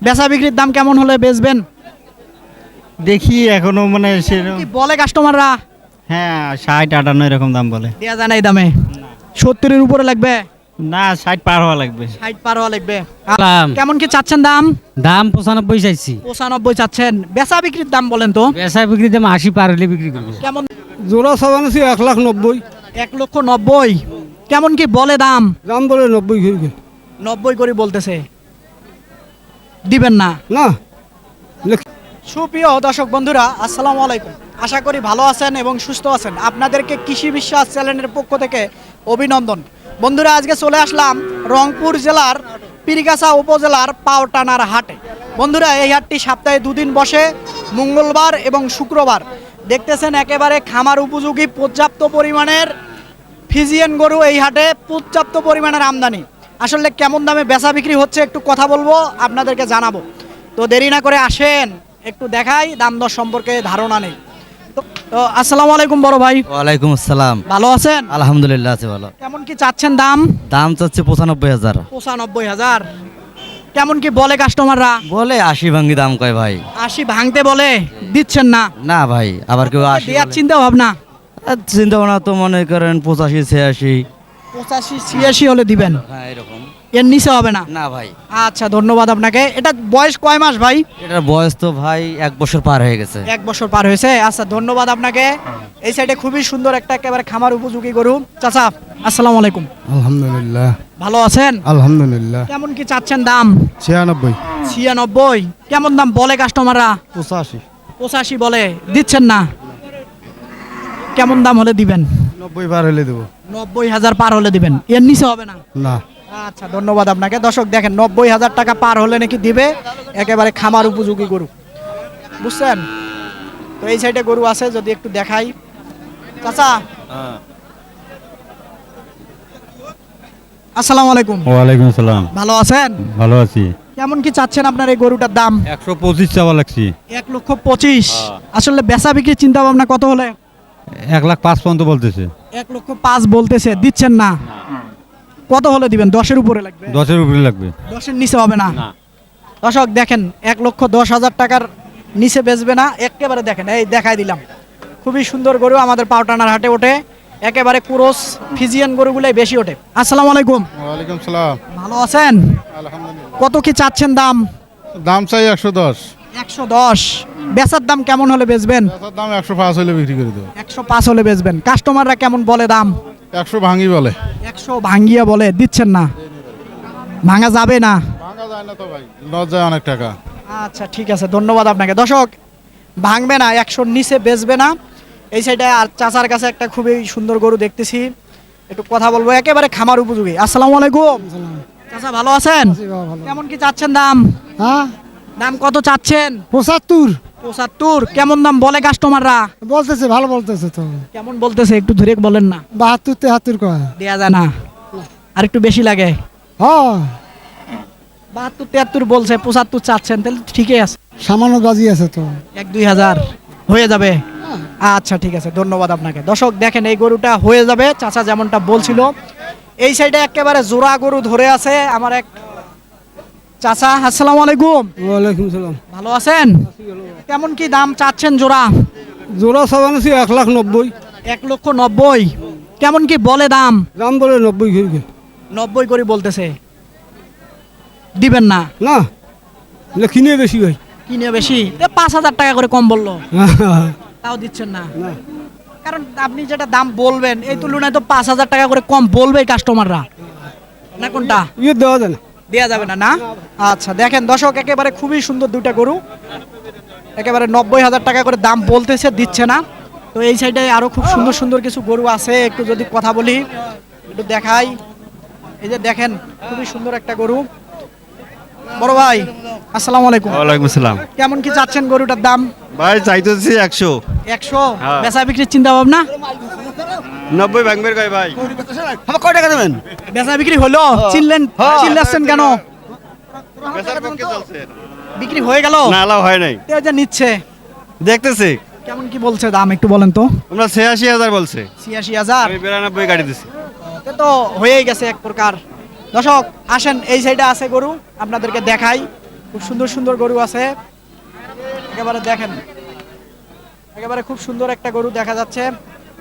বেচা বিক্রির দাম কেমন হলে বেচবেন? দেখি এখনও মানে সেরকম কি বলে কাস্টমাররা হ্যাঁ ষাট আটান্ন এরকম দাম বলে। দেওয়া যায় না এই দামে। সত্তরের উপরে লাগবে? না ষাট পার হওয়া লাগবে। ষাট পার হওয়া লাগবে। দাম কেমন কি চাচ্ছেন দাম? দাম পঁচানব্বই চাইছি। পঁচানব্বই চাচ্ছেন। বেচা বিক্রির দাম বলেন তো। বেচা বিক্রি দাম আশি পার হলে বিক্রি করব। কেমন জোড়া সাবান আছে এক লাখ নব্বই। এক লক্ষ নব্বই। কেমন কি বলে দাম? দাম বলে নব্বই করে। নব্বই করে বলতেছে। দিবেন না। না। সুপ্রিয় দর্শক বন্ধুরা আসসালামু আলাইকুম। আশা করি ভালো আছেন এবং সুস্থ আছেন। আপনাদেরকে কৃষি বিশ্বাস চ্যানেলের পক্ষ থেকে অভিনন্দন। বন্ধুরা আজকে চলে আসলাম রংপুর জেলার পীরগাছা উপজেলার পাওটানার হাটে। বন্ধুরা এই হাটটি সপ্তাহে দুদিন বসে মঙ্গলবার এবং শুক্রবার। দেখতেছেন একেবারে খামার উপযোগী পর্যাপ্ত পরিমাণের ফিজিয়ান গরু এই হাটে পর্যাপ্ত পরিমাণের আমদানি। আসলে কেমন দামে বেচা বিক্রি হচ্ছে একটু কথা বলব আপনাদেরকে জানাব। তো দেরি না করে আসেন একটু দেখাই দাম দর সম্পর্কে ধারণা নেই। তো- আসসালামু আলাইকুম বড় ভাই। ওয়ালাইকুম আসসালাম। ভালো আছেন? আলহামদুলিল্লাহ আছে ভালো। কেমন কি চাচ্ছেন দাম? দাম চাচ্ছে পঁচানব্বই হাজার। পঁচানব্বই হাজার। কেমন কি বলে কাস্টমাররা বলে আশি ভাঙ্গি দাম কয় ভাই। আশি ভাঙতে বলে? দিচ্ছেন না। না ভাই আবার কেউ আশি দেওয়ার বলে। চিন্তা ভাবনা? চিন্তা ভাবনা তো মনে করেন পঁচাশি ছিয়াশি। পঁচাশি ছিয়াশি হলে দিবেন। হ্যাঁ এরকম। এর নিচে হবে না? না ভাই। আচ্ছা ধন্যবাদ আপনাকে। এটা বয়স কয় মাস ভাই? এটার বয়স তো ভাই এক বছর পার হয়ে গেছে। এক বছর পার হয়েছে। আচ্ছা ধন্যবাদ আপনাকে। এই সাইডে খুবই সুন্দর একটা একেবারে খামার উপযোগী গরু। চাচা আসসালামু আলাইকুম। আলহামদুলিল্লাহ। ভালো আছেন? আলহামদুলিল্লাহ। কেমন কি চাচ্ছেন দাম? ছিয়ানব্বই। ছিয়ানব্বই। কেমন দাম বলে কাস্টমাররা পঁচাশি। পঁচাশি বলে। দিচ্ছেন না? কেমন দাম হলে দিবেন? নব্বই পার হলে দেবো। নব্বই হাজার পার হলে দিবেন। এর নিচে হবে না? না। আচ্ছা ধন্যবাদ আপনাকে। দর্শক দেখেন নব্বই হাজার টাকা পার হলে নাকি দিবে। একেবারে খামার উপযোগী গরু। বুঝছেন? তো এই সাইডে গরু আছে যদি একটু দেখাই। চাচা? আসসালামু আলাইকুম। ওয়ালাইকুম আসসালাম। ভালো আছেন? ভালো আছি। কেমন কি চাচ্ছেন আপনার এই গরুটার দাম? একশো পঁচিশ চাওয়া লাগছি। এক লক্ষ পঁচিশ। আসলে বেচা বিক্রির চিন্তা ভাবনা কত হলে? এক লাখ পাঁচ পর্যন্ত বলতেছে। এক লক্ষ পাঁচ বলতেছে দিচ্ছেন না। কত হলে দিবেন? দশের উপরে লাগবে? দশের উপরে লাগবে। দশের নিচে হবে না? দর্শক দেখেন এক লক্ষ দশ হাজার টাকার নিচে বেচবে না। একেবারে দেখেন এই দেখাই দিলাম। খুবই সুন্দর গরু আমাদের পাউটানার হাটে ওঠে। একেবারে কুরস ফিজিয়ান গরুগুলাই বেশি ওঠে। আসসালামু আলাইকুম। ওয়ালাইকুম সালাম। ভালো আছেন? আলহামদুলিল্লাহ। কত কি চাচ্ছেন দাম? দাম চাই একশো দশ। একশো দশ। বেচার দাম কেমন হলে বেচবেন? বেচার দাম একশো পাঁচ হলে বিক্রি করে দেবো। একশো পাঁচ হলে বেচবেন। কাস্টমাররা কেমন বলে দাম? একশো ভাঙি বলে। একশো ভাঙ্গিয়া বলে দিচ্ছেন না। ভাঙা যাবে না। ভাঙা যায় না তো ভাই লস যায় অনেক টাকা। আচ্ছা ঠিক আছে ধন্যবাদ আপনাকে। দর্শক ভাঙবে না একশোর নিচে বেচবে না। এই সাইডে আর চাচার কাছে একটা খুবই সুন্দর গরু দেখতেছি। একটু কথা বলব একেবারে খামার উপযোগী। আসসালামু আলাইকুম। চাচা ভালো আছেন? কেমন কি চাচ্ছেন দাম? হ্যাঁ? দাম কত চাচ্ছেন? পঁচাত্তর। পঁচাত্তর কেমন দাম বলে কাস্টমাররা বলতেছে ভালো বলতেছে তো। কেমন বলতেছে একটু ধরে বলেন না। বাহাত্তর তেহাত্তর কয়? দেয়া যায় না। আর একটু বেশি লাগে। হ্যাঁ। বাহাত্তর তিয়াত্তর বলছে পঁচাত্তর চাচ্ছেন তাহলে ঠিকই আছে। সামান্য বাজি আছে তো। এক দুই হাজার। হয়ে যাবে। আচ্ছা ঠিক আছে ধন্যবাদ আপনাকে। দর্শক দেখেন এই গরুটা হয়ে যাবে। চাচা যেমনটা বলছিল এই সাইডে একেবারে জোড়া গরু ধরে আছে। আমার এক চাচা আসসালামু আলাইকুম। ওয়ালাইকুম সালাম। ভালো আছেন? কেমন কি দাম চাচ্ছেন জোড়া? জোড়া সাবান আছে এক লাখ নব্বই। এক লক্ষ নব্বই। কেমন কি বলে দাম? দাম বলে নব্বই করে নব্বই করে বলতেছে। দিবেন না? না। কিনে বেশি ভাই। কিনে বেশি? পাঁচ হাজার টাকা করে কম বলল। তাও দিচ্ছেন না? কারণ আপনি যেটা দাম বলবেন এই তুলনায় তো পাঁচ হাজার টাকা করে কম বলবে কাস্টমাররা না কোনটা? ইয়ে দেওয়া যায় না। দেওয়া যাবে না না? আচ্ছা দেখেন দর্শক একেবারে খুবই সুন্দর দুইটা গরু। একেবারে নব্বই হাজার টাকা করে দাম বলতেছে দিচ্ছে না। তো এই সাইডে আরও খুব সুন্দর সুন্দর কিছু গরু আছে একটু যদি কথা বলি একটু দেখাই। এই যে দেখেন খুবই সুন্দর একটা গরু। বড় ভাই আসসালামু আলাইকুম। ওয়ালাইকুম আসসালাম। কেমন কি চাচ্ছেন গরুটার দাম? ভাই চাইতেছি একশো। একশো? হ্যাঁ। বেচা বিক্রির চিন্তা ভাবনা? নব্বই ভাঙবের কয় ভাই? আমার কয় টাকা দেবেন? বেচা বিক্রি হলো? চিনলেন? চিল্লাচ্ছেন কেন? বিক্রি হয়ে গেল? না আলাও হয় নাই। যে নিচ্ছে। দেখতেছি। কেমন কি বলছে দাম একটু বলেন তো? আমরা ছিয়াশি হাজার বলছে। ছিয়াশি হাজার? আমি বিরানব্বই গাড়ি দিছি। তো হয়েই গেছে এক প্রকার। দর্শক আসেন এই সাইডে আছে গরু আপনাদেরকে দেখাই। খুব সুন্দর সুন্দর গরু আছে। একেবারে দেখেন। একেবারে খুব সুন্দর একটা গরু দেখা যাচ্ছে।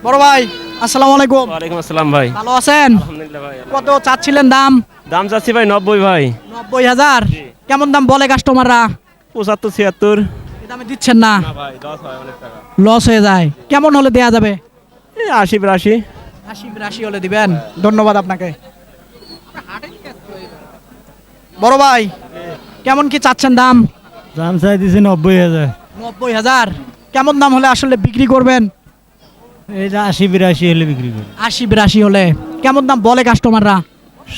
বড় ভাই আসসালামু আলাইকুম। ওয়ালাইকুম আসসালাম ভাই। ভালো আছেন? আলহামদুলিল্লাহ ভাই কত চাচ্ছিলেন দাম? দাম চাচ্ছি ভাই নব্বই ভাই। নব্বই হাজার। কেমন দাম বলে কাস্টমাররা পঁচাত্তর ছিয়াত্তর। দামে দিচ্ছেন না? লস হয়ে যায়। কেমন হলে দেয়া যাবে? আশি বিরাশি। আশি বিরাশি হলে দিবেন। ধন্যবাদ আপনাকে। বড় ভাই কেমন কি চাচ্ছেন দাম? দাম চাই দিছি নব্বই হাজার। নব্বই হাজার। কেমন দাম হলে আসলে বিক্রি করবেন? এইটা আশি বিরাশি হলে বিক্রি করি। আশি বিরাশি হলে। কেমন দাম বলে কাস্টমাররা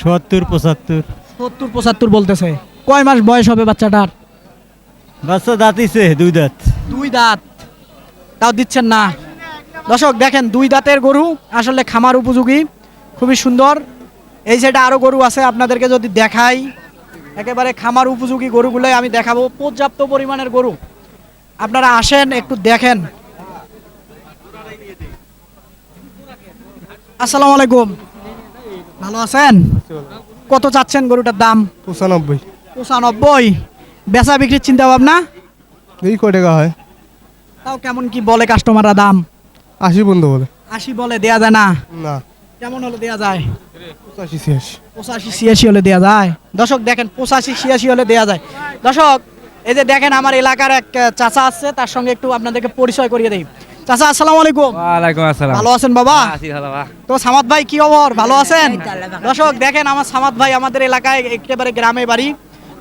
সত্তর পঁচাত্তর। সত্তর পঁচাত্তর বলতেছে। কয় মাস বয়স হবে বাচ্চাটার? বাচ্চা দাঁতিছে দুই দাঁত। দুই দাঁত। তাও দিচ্ছেন না। দর্শক দেখেন দুই দাঁতের গরু আসলে খামার উপযোগী খুবই সুন্দর। এই সাইডে আরও গরু আছে আপনাদেরকে যদি দেখাই একেবারে খামার উপযোগী গরুগুলোই আমি দেখাবো। পর্যাপ্ত পরিমাণের গরু। আপনারা আসেন একটু দেখেন। আসসালামু আলাইকুম। ভালো আছেন? কত চাচ্ছেন গরুটার দাম? পঁচানব্বই। পঁচানব্বই। বেচা বিক্রির চিন্তা ভাবনা এই কয় টাকা হয়? তাও কেমন কি বলে কাস্টমাররা দাম? আশি বন্ধ বলে। আশি বলে দেয়া যায় না? না। কেমন হলে দেয়া যায়? পঁচাশি ছিয়াশি। পঁচাশি ছিয়াশি হলে দেয়া যায়? দর্শক দেখেন পঁচাশি ছিয়াশি হলে দেয়া যায়। দর্শক এই যে দেখেন আমার এলাকার এক চাচা আছে তার সঙ্গে একটু আপনাদেরকে পরিচয় করিয়ে দেই। চাচা আসসালামু আলাইকুম। ওয়ালাইকুম আসসালাম। ভালো আছেন বাবা? তো সামাদ ভাই কি খবর? ভালো আছেন? দর্শক দেখেন আমার সামাদ ভাই আমাদের এলাকায় একেবারে গ্রামে বাড়ি।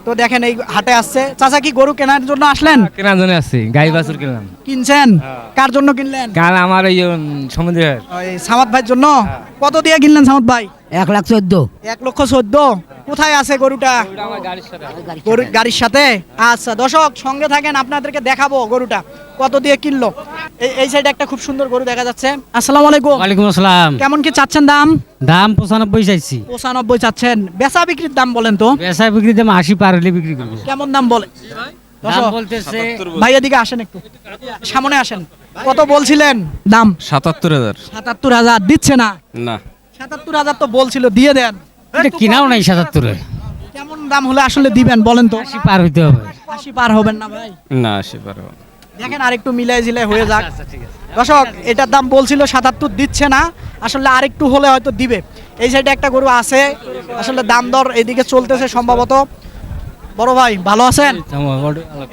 তো দেখেন এই হাটে আসছে। চাচা কি গরু কেনার জন্য আসলেন? কেনার জন্য আসছি। গাই বাছুর কিনলাম। কিনছেন? কার জন্য কিনলেন? কাল আমার এই সমুদ্রের। ওই সামাদ ভাইয়ের জন্য? কত দিয়ে কিনলেন সামাদ ভাই? এক লাখ চোদ্দ। এক লক্ষ চোদ্দ। কোথায় আছে গরুটা? গরু গাড়ির সাথে? আচ্ছা দর্শক সঙ্গে থাকেন আপনাদেরকে দেখাবো গরুটা। কত দিয়ে কিনলো? এই- এই সাইডে একটা খুব সুন্দর গরু দেখা যাচ্ছে। আসসালামু আলাইকুম। ওয়ালাইকুম আসসালাম। কেমন কি চাচ্ছেন দাম? দাম পঁচানব্বই চাইছি। পঁচানব্বই চাচ্ছেন। বেচা বিক্রির দাম বলেন তো। বেচা বিক্রির দাম আশি পার হলে বিক্রি করব। কেমন দাম বলে? দাম ভাই এদিকে আসেন একটু। সামনে আসেন। কত বলছিলেন দাম? সাতাত্তর হাজার। সাতাত্তর হাজার। দিচ্ছে না? না। সাতাত্তর হাজার তো বলছিল দিয়ে দেন। এটা কিনাও নাই সাতাত্তরে কেমন দাম হলে আসলে দিবেন বলেন তো? আশি পার হইতে হবে। আশি পার হবেন না ভাই? না সে পারব দেখেন আরেকটু মিলাই জিলাই হয়ে যাক। দর্শক এটার দাম বলছিল সাতাত্তর দিচ্ছে না। আসলে আরেকটু হলে হয়তো দিবে। এই সাইডে একটা গরু আছে। আসলে দাম দর এদিকে চলতেছে সম্ভবত। বড় ভাই ভালো আছেন?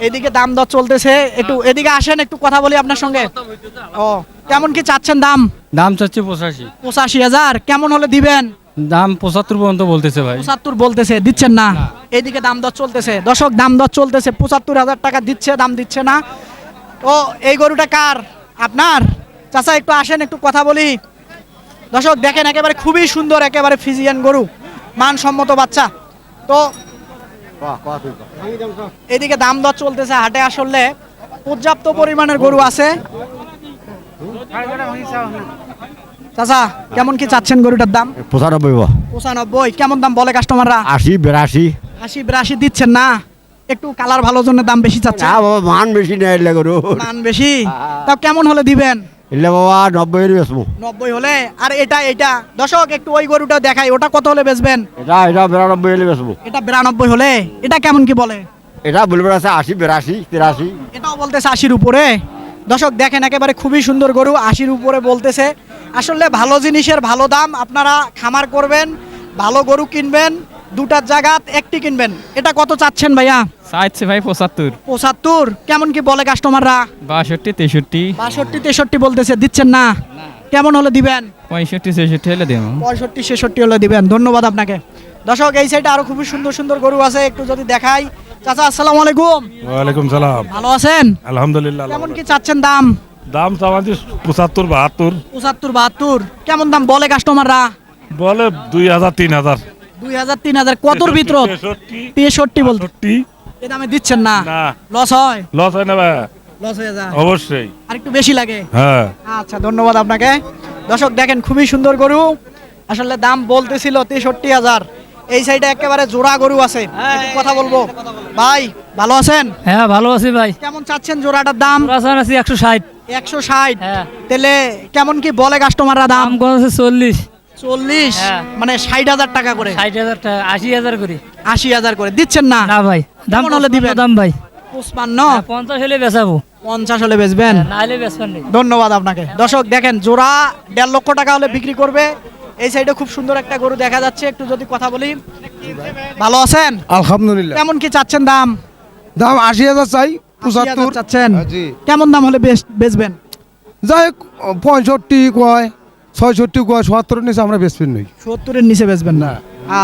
এদিকে দাম দর চলতেছে। একটু এদিকে আসেন একটু কথা বলি আপনার সঙ্গে। ও কেমন কি চাচ্ছেন দাম? দাম চাচ্ছে পঁচাশি। পঁচাশি হাজার। কেমন হলে দিবেন? দাম পঁচাত্তর পর্যন্ত বলতেছে ভাই। পঁচাত্তর বলতেছে দিচ্ছেন না? এইদিকে দাম দর চলতেছে। দর্শক দাম দর চলতেছে পঁচাত্তর হাজার টাকা দিচ্ছে দাম দিচ্ছে না। ও এই গরুটা কার? আপনার? চাচা একটু আসেন একটু কথা বলি। দর্শক দেখেন একেবারে খুবই সুন্দর একেবারে ফিজিয়ান গরু। মানসম্মত বাচ্চা। তো এদিকে দাম দর চলতেছে হাটে আসলে পর্যাপ্ত পরিমাণের গরু আছে। চাচা কেমন কি চাচ্ছেন গরুটার দাম? পঁচানব্বই পঁচানব্বই কেমন দাম বলে কাস্টমাররা আশি বিরাশি। আশি বিরাশি দিচ্ছেন না। একটু কালার ভালো জন্য দাম বেশি চাচ্ছে মান বেশি নেই গরু। মান বেশি? তাও কেমন হলে দিবেন? এলে বাবা নব্বই বেচবো। নব্বই হলে? আর এটা এটা। দর্শক একটু ওই গরুটা দেখাই ওটা কত হলে বেচবেন? এটা এটা বিরানব্বই এলে বেচবো। এটা বিরানব্বই হলে? এটা কেমন কি বলে? এটা বলবে আছে আশি বিরাশি তিরাশি। এটাও বলতেছে আশির উপরে। দর্শক দেখেন একেবারে খুবই সুন্দর গরু আশির উপরে বলতেছে। আসলে ভালো জিনিসের ভালো দাম আপনারা খামার করবেন ভালো গরু কিনবেন। দুটার জায়গাত একটি কিনবেন। এটা কত চাচ্ছেন ভাইয়া? চাইছে ভাই পঁচাত্তর। পঁচাত্তর? কেমন কি বলে কাস্টমাররা বাষট্টি তেষট্টি। বাষট্টি তেষট্টি বলতেছে দিচ্ছেন না? কেমন হলে দিবেন? পঁয়ষট্টি ছেষট্টি হলে দেবো। পঁয়ষট্টি ছেষট্টি হলে দিবেন। ধন্যবাদ আপনাকে। দর্শক এই সাইডে আরও খুবই সুন্দর সুন্দর গরু আছে একটু যদি দেখাই। চাচা আসসালামু আলাইকুম। ওয়ালাইকুম সালাম। ভালো আছেন? আলহামদুলিল্লাহ কেমন কি চাচ্ছেন দাম? দাম চাওয়াছি পঁচাত্তর বাহাত্তর। পঁচাত্তর বাহাত্তর। কেমন দাম বলে কাস্টমাররা বলে দুই হাজার তিন হাজার। দুই হাজার তিন হাজার কতর ভিতর তেষট্টি। তেষট্টি বলতে। এ দামে দিচ্ছেন না? না। লস হয়? লস হয় না লস হয়ে যায়। অবশ্যই। আর একটু বেশি লাগে? হ্যাঁ। আচ্ছা ধন্যবাদ আপনাকে। দর্শক দেখেন খুবই সুন্দর গরু। আসলে দাম বলতেছিল তেষট্টি হাজার। এই সাইডে একেবারে জোড়া গরু আছে। একটু কথা বলব। ভাই ভালো আছেন? হ্যাঁ ভালো আছি ভাই। কেমন চাচ্ছেন জোড়াটার দাম? আছি একশো ষাট। একশো ষাট। হ্যাঁ। তাহলে কেমন কি বলে কাস্টমাররা দাম? দাম কত আছে চল্লিশ। চল্লিশ? হ্যাঁ। মানে ষাট হাজার টাকা করে। ষাট হাজার টাকা আশি হাজার করি। আশি হাজার করে। দিচ্ছেন না? না ভাই দাম হলে দিবেন? দাম ভাই? পুষ্পান্ন হ্যাঁ, পঞ্চাশ হলে বেচাবো। পঞ্চাশ হলে বেচবেন? বেচবেন ধন্যবাদ আপনাকে। দর্শক দেখেন জোড়া দেড় লক্ষ টাকা হলে বিক্রি করবে। এই সাইডে খুব সুন্দর একটা গরু দেখা যাচ্ছে। একটু যদি কথা বলি। ভালো আছেন? আলহামদুলিল্লাহ। কেমন কি চাচ্ছেন দাম? দাম আশি হাজার চাই 80,000 চাচ্ছেন। হ্যাঁ, কেমন দাম হলে বেচ- বেচবেন? যাই হোক, পঁয়ষট্টি কয়। ছয়ষট্টি কয় সত্তরের নিচে আমরা বেসবেন নই। সত্তরের নিচে বেচবেন না?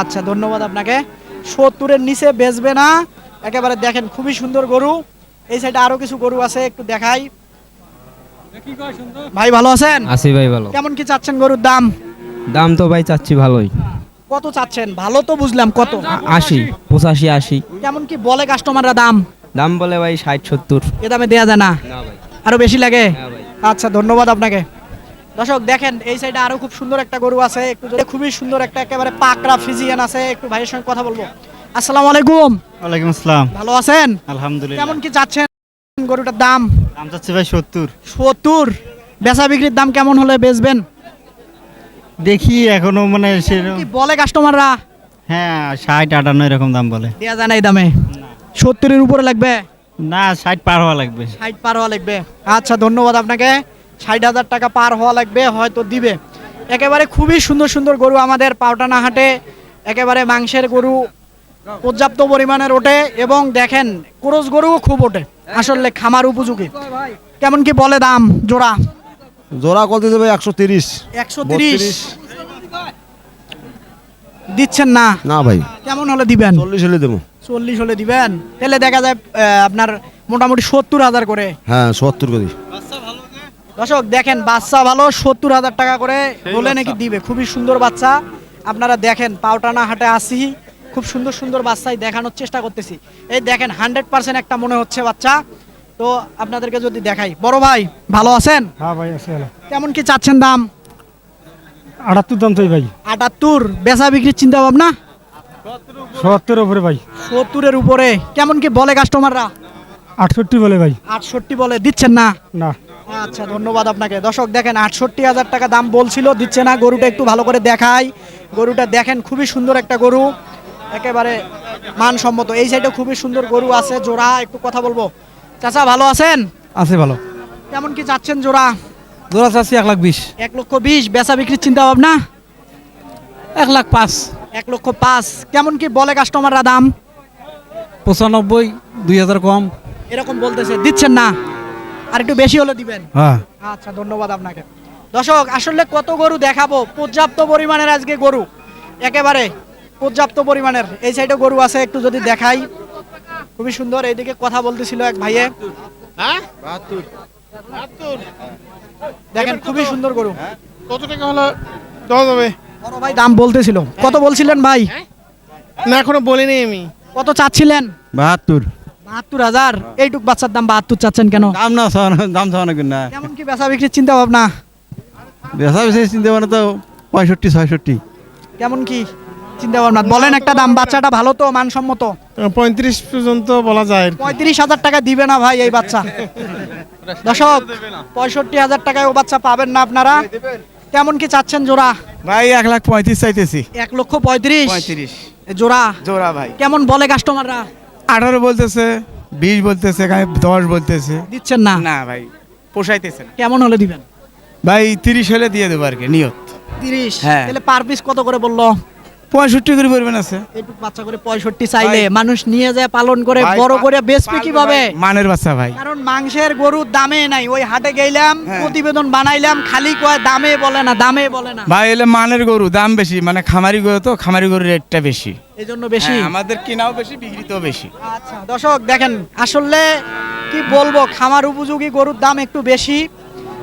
আচ্ছা ধন্যবাদ আপনাকে। সত্তরের নিচে বেচবে না। একেবারে দেখেন খুবই সুন্দর গরু। এই সাইডে আরও কিছু গরু আছে একটু দেখাই। ভাই ভালো আছেন? আশি ভাই ভালো। কেমন কি চাচ্ছেন গরুর দাম? দাম তো ভাই চাচ্ছি ভালোই। কত চাচ্ছেন? ভালো তো বুঝলাম কত? আশি পঁচাশি আশি। কেমন কি বলে কাস্টমাররা দাম? দাম বলে ভাই ষাট সত্তর। এ দামে দেয়া যায় না? না ভাই। আরও বেশি লাগে? হ্যাঁ ভাই। আচ্ছা ধন্যবাদ আপনাকে। দর্শক দেখেন এই সাইডে আরও খুব সুন্দর একটা গরু আছে। একটু খুবই সুন্দর একটা একেবারে পাকড়া ফিজিয়ান আছে একটু ভাইয়ের সঙ্গে কথা বলব। আসসালামু আলাইকুম। ওয়ালাইকুম আসসালাম। ভালো আছেন? আলহামদুলিল্লাহ। কেমন কি চাচ্ছেন গরুটার দাম? দাম চাচ্ছে ভাই সত্তর। সত্তর। বেচা বিক্রির দাম কেমন হলে বেচবেন? দেখি এখনও মানে সেরকম কি বলে কাস্টমাররা হ্যাঁ ষাট আটান্ন এরকম দাম বলে। দেয়া যায় না এই দামে। সত্তরের উপরে লাগবে? না ষাট পার হওয়া লাগবে। ষাট পার হওয়া লাগবে। আচ্ছা ধন্যবাদ আপনাকে। ষাট হাজার টাকা পার হওয়া লাগবে হয়তো দিবে। একেবারে খুবই সুন্দর সুন্দর গরু আমাদের পাউটানা হাটে একেবারে মাংসের গরু পর্যাপ্ত পরিমাণের ওঠে এবং দেখেন ক্রোজ গরুও খুব ওঠে আসলে খামার উপযোগী। কেমন কি বলে দাম জোড়া? জোড়া কত দেবে একশো তিরিশ। একশো তিরিশ? দিচ্ছেন না? না ভাই। কেমন হলে দিবেন? চল্লিশ হলে দেবো। চল্লিশ হলে দিবেন? তাহলে দেখা যায় আপনার মোটামুটি সত্তর হাজার করে। হ্যাঁ সত্তর করি। দর্শক দেখেন বাচ্চা ভালো সত্তর হাজার টাকা করে বলে নাকি দিবে। খুবই সুন্দর বাচ্চা। আপনারা দেখেন পাউটানা হাটে আসি। খুব সুন্দর সুন্দর বাচ্চাই দেখানোর চেষ্টা করতেছি। এই দেখেন হান্ড্রেড পার্সেন্ট একটা মনে হচ্ছে বাচ্চা। তো আপনাদেরকে যদি দেখাই। বড় ভাই ভালো আছেন? হ্যাঁ ভাই আছে কেমন কি চাচ্ছেন দাম? আটাত্তর দাম চাই ভাই। আটাত্তর বেচা বিক্রির চিন্তা ভাবনা? সত্তর উপরে ভাই। সত্তরের উপরে। কেমন কি বলে কাস্টমাররা আটষট্টি বলে ভাই। আটষট্টি বলে দিচ্ছেন না? না। আচ্ছা ধন্যবাদ আপনাকে। দর্শক দেখেন আটষট্টি হাজার টাকা দাম বলছিল দিচ্ছে না। গরুটা একটু ভালো করে দেখাই। গরুটা দেখেন খুবই সুন্দর একটা গরু। একেবারে মানসম্মত। এই সাইডে খুবই সুন্দর গরু আছে জোড়া। একটু কথা বলব। চাচা ভালো আছেন? আছে ভালো। কেমন কি চাচ্ছেন জোড়া? জোড়া চাচ্ছি এক লাখ বিশ। এক লক্ষ বিশ বেচা বিক্রির চিন্তা ভাবনা এক লাখ পাঁচ। এক লক্ষ পাঁচ। কেমন কি বলে কাস্টমাররা দাম? পঁচানব্বই দুই হাজার কম। এরকম বলতেছে। দিচ্ছেন না? আর একটু বেশি হলে দিবেন। হ্যাঁ। আচ্ছা ধন্যবাদ আপনাকে। দর্শক আসলে কত গরু দেখাবো? পর্যাপ্ত পরিমাণের আজকে গরু। একেবারে পর্যাপ্ত পরিমাণের। এই সাইডে গরু আছে একটু যদি দেখাই। খুবই সুন্দর এইদিকে কথা বলতেছিল এক ভাইয়ে। দেখেন খুবই সুন্দর গরু। কত টাকা হলো? দেওয়া যাবে। বড় ভাই দাম বলতেছিল। কত বলছিলেন ভাই? না এখনও বলিনি আমি। কত চাচ্ছিলেন? বাহাত্তর। বাহাত্তর হাজার? এইটুক বাচ্চার দাম বাহাত্তর চাচ্ছেন কেন? দাম না দাম না। কেমন কি বেচা বিক্রির চিন্তা ভাবনা? বেচা বেশি চিন্তা মানে তো পঁয়ষট্টি ছয়ষট্টি। কেমন কি চিন্তা ভাবনা? বলেন একটা দাম বাচ্চাটা ভালো তো মানসম্মত? পঁয়ত্রিশ পর্যন্ত বলা যায়। পঁয়ত্রিশ হাজার টাকা দিবে না ভাই এই বাচ্চা। দর্শক পঁয়ষট্টি হাজার টাকায় ও বাচ্চা পাবেন না আপনারা। কেমন কি চাচ্ছেন জোড়া? ভাই এক লাখ পঁয়ত্রিশ চাইতেছি। এক লক্ষ পঁয়ত্রিশ। পঁয়ত্রিশ। জোড়া? জোড়া ভাই। কেমন বলে কাস্টমাররা আঠারো বলতেছে বিশ বলতেছে এখানে দশ বলতেছে। দিচ্ছেন না? না ভাই পোষাইতেছে না। কেমন হলে দিবেন? ভাই তিরিশ হলে দিয়ে দেবো আর কি নিয়ত। তিরিশ? হ্যাঁ। তাহলে পার পিস কত করে বলল? পঁয়ষট্টি করে পড়বেন আছে। একটু বাচ্চা করে পঁয়ষট্টি চাইলে মানুষ নিয়ে যায় পালন করে বড় করে বেচবে কীভাবে? মানের বাচ্চা ভাই। কারণ মাংসের গরুর দামে নাই ওই হাটে গেলাম হ্যাঁ। প্রতিবেদন বানাইলাম খালি কয় দামে বলে না দামে বলে না। ভাই এলে মানের গরু দাম বেশি মানে খামারি গরু তো খামারি গরুর রেটটা বেশি। এই জন্য বেশি? হ্যাঁ, আমাদের কিনাও বেশি বিক্রিতেও বেশি। আচ্ছা দর্শক দেখেন আসলে কি বলব খামার উপযোগী গরুর দাম একটু বেশি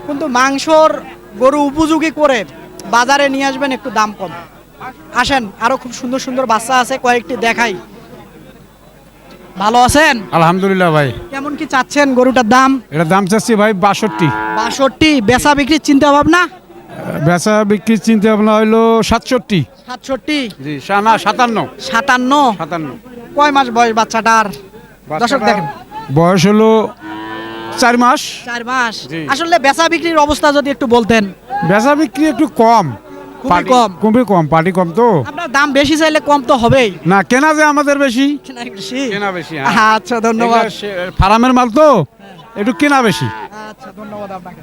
কিন্তু মাংসর গরু উপযোগী করে বাজারে নিয়ে আসবেন একটু দাম কম। আসেন আরও খুব সুন্দর সুন্দর বাচ্চা আছে কয়েকটি দেখাই। ভালো আছেন? আলহামদুলিল্লাহ ভাই। কেমন কি চাচ্ছেন গরুটার দাম? এটা দাম চাচ্ছি ভাই বাষট্টি। বাষট্টি বেচা বিক্রির চিন্তা ভাবনা? বেচা বিক্রির চিন্তা ভাবনা হইল সাতষট্টি। সাতষট্টি? জি না সাতান্ন। সাতান্ন? সাতান্ন। কয় মাস বয়স বাচ্চাটার? দর্শক দেখেন। বয়স হলো চার মাস। চার মাস। আসলে বেচা বিক্রির অবস্থা যদি একটু বলতেন। বেচা বিক্রি একটু কম। খুবই কম। খুবই কম পার্টি কম তো। আপনার দাম বেশি চাইলে কম তো হবেই। না কেনা যে আমাদের বেশি। কেনা বেশি? কেনা বেশি। আচ্ছা ধন্যবাদ। ফার্মের মাল তো একটু কেনা বেশি। আচ্ছা ধন্যবাদ আপনাকে।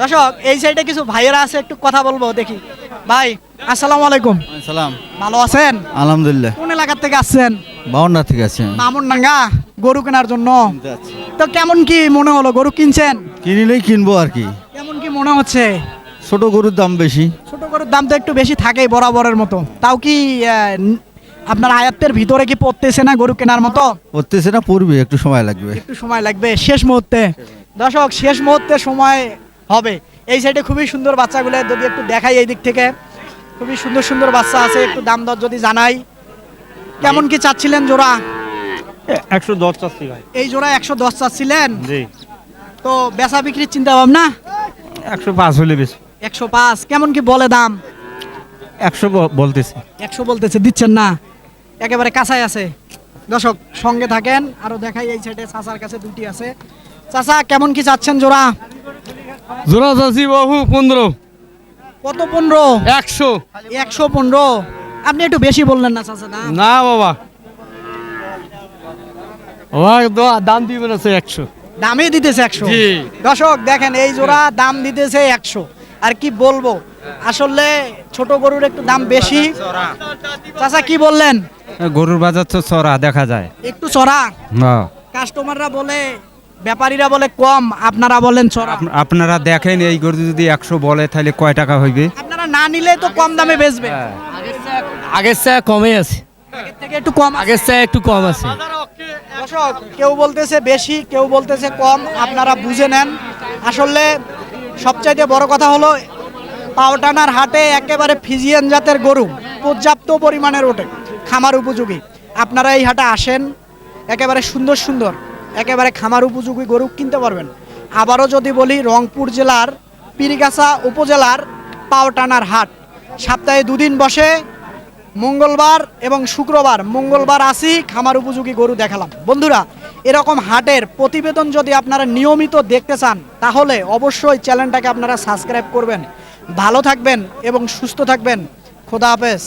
দর্শক এই সাইডে কিছু ভাইয়েরা আছে একটু কথা বলব দেখি। ভাই আসসালামু আলাইকুম। সালাম। ভালো আছেন? আলহামদুলিল্লাহ। কোন এলাকার থেকে আসছেন? বাউন্ডা থেকে আছে মামুনডাঙ্গা গরু কেনার জন্য। তো কেমন কি মনে হলো গরু কিনছেন? কিনিলেই কিনবো আর কি। কেমন কি মনে হচ্ছে? ছোট গরুর দাম বেশি। গরুর দাম তো একটু বেশি থাকেই বরাবরের মতো। তাও কি আপনার আয়াত্তের ভিতরে কি পড়তেছে না গরু কেনার মতো? পড়তেছে না পড়বে একটু সময় লাগবে। একটু সময় লাগবে শেষ মুহূর্তে। দর্শক শেষ মুহূর্তে সময় হবে। এই সাইডে খুবই সুন্দর বাচ্চাগুলো যদি একটু দেখাই এই দিক থেকে। খুবই সুন্দর সুন্দর বাচ্চা আছে একটু দাম দর যদি জানাই। কেমন কি চাচ্ছিলেন জোড়া? একশো দশ চাচ্ছি ভাই। এই জোড়া একশো দশ চাচ্ছিলেন? জি। তো বেচা বিক্রির চিন্তা ভাবনা? একশো পাঁচ হলে বেশি। একশো পাঁচ কেমন কি বলে দাম? একশো বলতেছি। একশো বলতেছে দিচ্ছেন না। একেবারে কাছাই আছে। দর্শক সঙ্গে থাকেন। আরও দেখাই এই সাইডে চাচার কাছে দুটি আছে। চাচা কেমন কি চাচ্ছেন জোড়া? জোড়া চাষি বাবু পনেরো। কত পনেরো? একশো। একশো পনেরো। আপনি একটু বেশি বললেন না চাচা দাম? না বাবা। দাম দিবেন আছে একশো। দামই দিতেছে একশো। জি। দর্শক দেখেন এই জোড়া দাম দিতেছে একশো। আর কি বলব? আসলে ছোট গরুর একটু দাম বেশি। চাচা কি বললেন? গরুর বাজার তো চড়া দেখা যায়। একটু চড়া? হ্যাঁ কাস্টমাররা বলে ব্যাপারীরা বলে কম আপনারা বলেন চড়া। আপনারা দেখেন এই গরু যদি একশো বলে তাহলে কয় টাকা হইবে? আপনারা না নিলে তো কম দামে বেচবে। আগের চেয়ে কমে আছে। আগের থেকে একটু কম আগের চেয়ে একটু কম আছে। দর্শক কেউ বলতেছে বেশি কেউ বলতেছে কম আপনারা বুঝে নেন। আসলে সবচাইতে বড় কথা হলো পাওটানার হাটে একেবারে ফিজিয়ান জাতের গরু, পর্যাপ্ত পরিমাণের ওঠে খামার উপযোগী। আপনারা এই হাটে আসেন, একেবারে সুন্দর সুন্দর, একেবারে খামার উপযোগী গরু কিনতে পারবেন। আবারও যদি বলি রংপুর জেলার, পিরিগাছা উপজেলার পাওটানার হাট। সপ্তাহে দুদিন বসে, মঙ্গলবার এবং শুক্রবার, মঙ্গলবার আসি, খামার উপযোগী গরু দেখালাম। বন্ধুরা এরকম হাটের প্রতিবেদন যদি আপনারা নিয়মিত দেখতে চান, তাহলে অবশ্যই চ্যানেলটাকে আপনারা সাবস্ক্রাইব করবেন। ভালো থাকবেন এবং সুস্থ থাকবেন। খোদা হাফেজ।